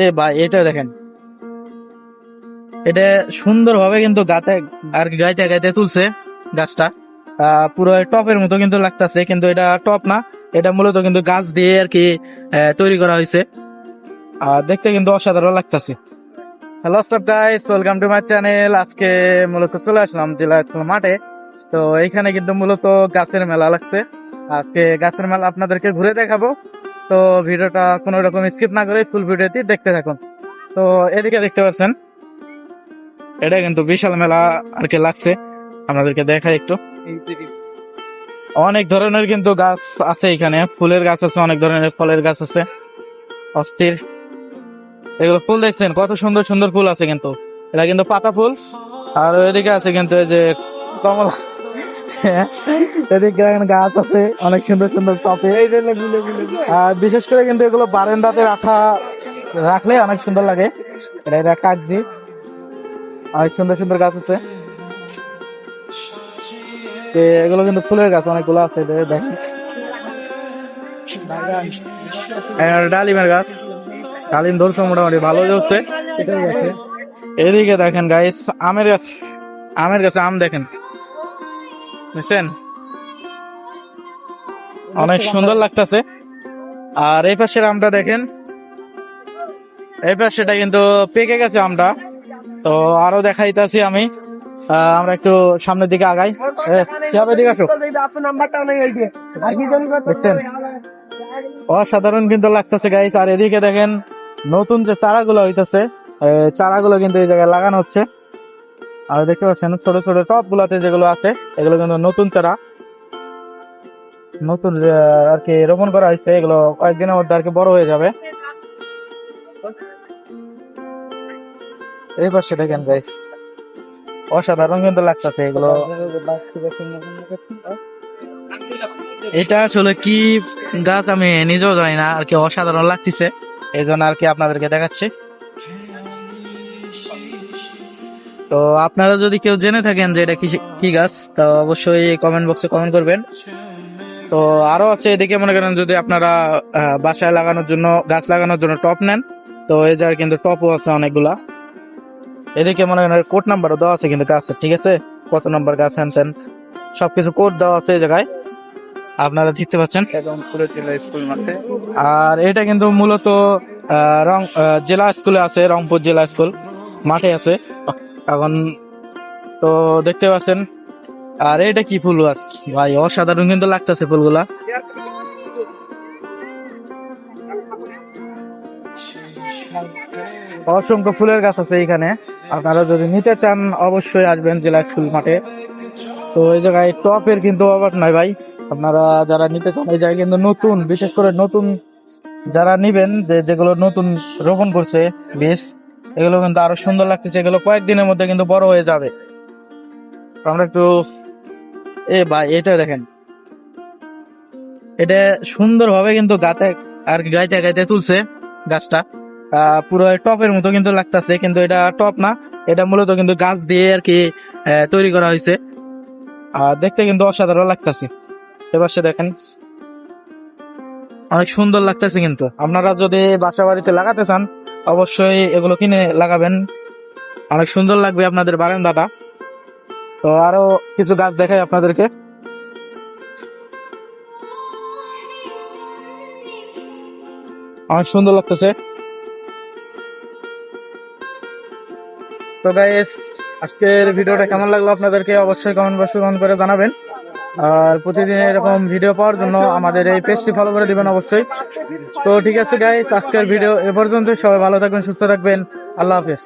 এ ভাই এটা দেখেন। এটা সুন্দর ভাবে কিন্তু গাতে আর গাইতে গাইতে তুলছে গাছটা। পুরো টপের মতো কিন্তু লাগতেছে, কিন্তু এটা টপ না। এটা মূলত কিন্তু গাছ দিয়ে আর কি তৈরি করা হয়েছে। আর দেখতে কিন্তু অসাধারণ লাগতেছে। হ্যালো সব guys welcome to my channel আজকে মূলত চলে আসলাম জেলা স্কুল মাঠে। তো এইখানে কিন্তু মূলত গাছের মেলা লাগছে। আজকে গাছের মেলা আপনাদেরকে ঘুরে দেখাবো। তো ভিডিওটা কোনো রকম স্কিপ না করে ফুল ভিডিওটি দেখতে থাকুন। তো এদিকে দেখতে পাচ্ছেন, এটা কিন্তু বিশাল মেলা আর কি লাগছে। আপনাদেরকে দেখাই একটু। অনেক ধরনের কিন্তু গাছ আছে এখানে। ফুলের গাছ আছে, অনেক ধরনের ফলের গাছ আছে। অস্থির। এগুলো ফুল দেখছেন? কত সুন্দর সুন্দর ফুল আছে কিন্তু। এটা কিন্তু পাতা ফুল। আর এদিকে আছে কিন্তু এই যে কমলা। এদিকে দেখেন গাছ আছে অনেক সুন্দর সুন্দর টপে। আর বিশেষ করে কিন্তু এগুলো বারান্দাতে রাখা রাখলে অনেক সুন্দর লাগে। এটা এটা কাগজি। অনেক সুন্দর সুন্দর গাছ আছে। এগুলো কিন্তু ফুলের গাছ অনেকগুলো আছে দেখেন। ডালিমের গাছ। ডালিম ধরছে মোটামুটি ভালো ধরছে। এদিকে দেখেন গাইস আমের গাছ। আমের গাছে আম দেখেন। বুঝছেন অনেক সুন্দর লাগতেছে। আর এই পাশের আমটা দেখেন। এই পাশেটা কিন্তু পেকে গেছে আমটা। তো আরও দেখাইতেছি আমি। আহ, আমরা একটু সামনের দিকে আগাই। শিহাব, এদিকে আসো। অসাধারণ কিন্তু লাগতেছে গাইস আর এদিকে দেখেন নতুন যে চারাগুলো হইতেছে চারাগুলো কিন্তু এই জায়গায় লাগানো হচ্ছে। আর দেখতে পাচ্ছেন ছোট ছোট টপ গুলাতে যেগুলো আছে, এগুলো কিন্তু নতুন চারা। নতুন আর কি রোপণ করা হয়েছে, এগুলো কয়েকদিনের মধ্যে আর কি বড় হয়ে যাবে। এই পাশে দেখেন গাইস অসাধারণ কিন্তু লাগতেছে এগুলো। এটা আসলে কি গাছ আমি নিজেও জানি না, আর কি অসাধারণ লাগতেছে। এই জন্য আর কি আপনাদেরকে দেখাচ্ছি। তো আপনারা যদি কেউ জেনে থাকেন যে এটা কি গাছ তা অবশ্যই কমেন্ট বক্সে কমেন্ট করবেন। তো আরও আছে এদিকে মনে করেন যদি আপনারা বাসায় লাগানোর জন্য গাছ লাগানোর জন্য টপ নেন তো এই জায়গায় কিন্তু টপও আছে অনেকগুলা। এদিকে মনে করেন কোড নাম্বারও দেওয়া আছে কিন্তু গাছের ঠিক আছে? কত নাম্বার গাছ আনতেন সবকিছু কোড দেওয়া আছে এই জায়গায়। আপনারা দেখতে পাচ্ছেন। স্কুল মাঠে। আর এটা কিন্তু মূলত রং জেলা স্কুলে আছে রংপুর জেলা স্কুল মাঠে আছে। এখন তো দেখতে পাচ্ছেন। আর এটা কি ফুল গাছ? ভাই, অসাধারণ কিন্তু লাগতেছে ফুলগুলা। অসংখ্য ফুলের গাছ আছে এখানে আপনারা যদি নিতে চান, অবশ্যই আসবেন জেলা স্কুল মাঠে। তো এই জায়গায় টপের কিন্তু অভাব নয় ভাই। আপনারা যারা নিতে চান, এই জায়গায় কিন্তু নতুন, বিশেষ করে নতুন যারা নিবেন, যে যেগুলো নতুন রোপণ করছে বীজ এগুলো কিন্তু আরও সুন্দর লাগতেছে। এগুলো কয়েকদিনের মধ্যে কিন্তু বড় হয়ে যাবে। আমরা একটু এ ভাই, এটা দেখেন। এটা সুন্দর ভাবে কিন্তু গাতে আর গাইতে গাইতে তুলছে গাছটা। পুরো টপের মতো কিন্তু লাগতেছে, কিন্তু এটা টপ না। এটা মূলত কিন্তু গাছ দিয়ে আর কি তৈরি করা হয়েছে। আর দেখতে কিন্তু অসাধারণ লাগতেছে। এবার সে দেখেন। অনেক সুন্দর লাগতেছে কিন্তু। আপনারা যদি বাসা বাড়িতে লাগাতে চান অবশ্যই এগুলো কিনে লাগাবেন। অনেক সুন্দর লাগবে আপনাদের বারান্দাটা। তো আরও কিছু গাছ দেখাই আপনাদেরকে। অনেক সুন্দর লাগতেছে। তো গাইস আজকের ভিডিওটা কেমন লাগল আপনাদেরকে অবশ্যই কমেন্ট বক্সে কমেন্ট করে জানাবেন। আর প্রতিদিন এরকম ভিডিও পাওয়ার জন্য আমাদের এই পেজটি ফলো করে দিবেন অবশ্যই। তো ঠিক আছে গাইস আজকের ভিডিও এ পর্যন্ত সবাই ভালো থাকবেন, সুস্থ থাকবেন। আল্লাহ হাফেজ।